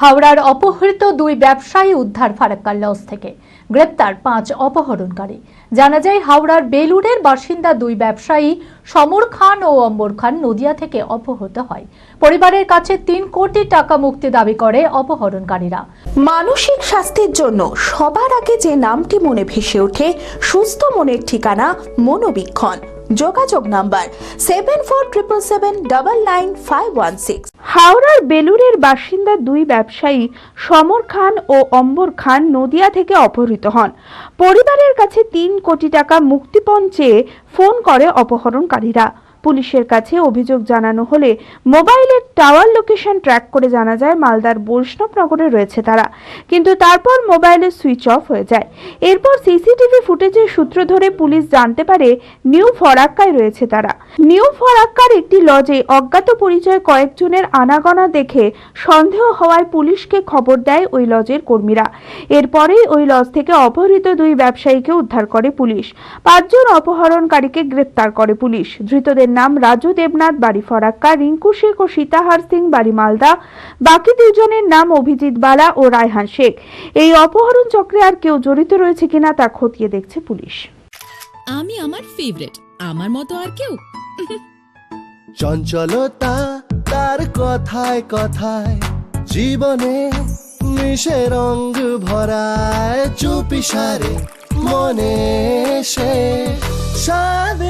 হাওড়ার অপহৃত দুই ব্যবসায়ী উদ্ধার ফারাক্কার লজ থেকে। গ্রেপ্তার পাঁচ অপহরণকারী। জানা যায়, হাওড়ার বেলুড়ের বাসিন্দা দুই ব্যবসায়ী সমর খান ও অম্বর খান নদিয়া থেকে অপহৃত হয়। পরিবারের কাছে তিন কোটি টাকা মুক্তি দাবি করে অপহরণকারীরা। মানসিক স্বাস্থ্যের জন্য সবার আগে যে নামটি মনে ভেসে ওঠে, সুস্থ মনের ঠিকানা মনোবীক্ষণ। যোগাযোগ number seven four triple seven double nine five one six হাওড়ার বেলুরের বাসিন্দা দুই ব্যবসায়ী সমর খান ও অম্বর খান নদিয়া থেকে অপহৃত হন। পরিবারের কাছে তিন কোটি টাকা মুক্তিপণ চেয়ে ফোন করে অপহরণকারীরা। পুলিশের কাছে অভিযোগ জানানো হলে মোবাইলের টাওয়ার লোকেশন ট্র্যাক করে জানা যায় মালদার বৈষ্ণবনগরে রয়েছে তারা। কিন্তু তারপর মোবাইলের সুইচ অফ হয়ে যায়। এরপর সিসিটিভি ফুটেজের সূত্র ধরে পুলিশ জানতে পারে নিউ ফরাক্কায় রয়েছে তারা। নিউ ফরাক্কার একটি লজে অজ্ঞাত পরিচয় কয়েকজনের আনাগোনা দেখে সন্দেহ হওয়ায় পুলিশকে খবর দেয় ওই লজের কর্মীরা। এরপরেই ওই লজ থেকে অপহৃত দুই ব্যবসায়ীকে উদ্ধার করে পুলিশ। পাঁচজন অপহরণকারীকে গ্রেপ্তার করে পুলিশ। ধৃতদের নাম রাজু দেবনাথ বাড়ি ফরাক্কা রিঙ্কু শেখ ও সীতাহার সিং বাড়ি মালদা। বাকি দুজনের নাম অভিজিৎ বালা ও রায়হান শেখ। এই অপহরণ চক্রে আর কেউ জড়িত রয়েছে কিনা তা খতিয়ে দেখছে পুলিশ। আমি আমার ফেভারিট আমার মতো আর কেউ? চঞ্চলতা তার কথায় কথায় জীবনে মিশে রঙ ভরায় চুপি সারে মনে সে সাদে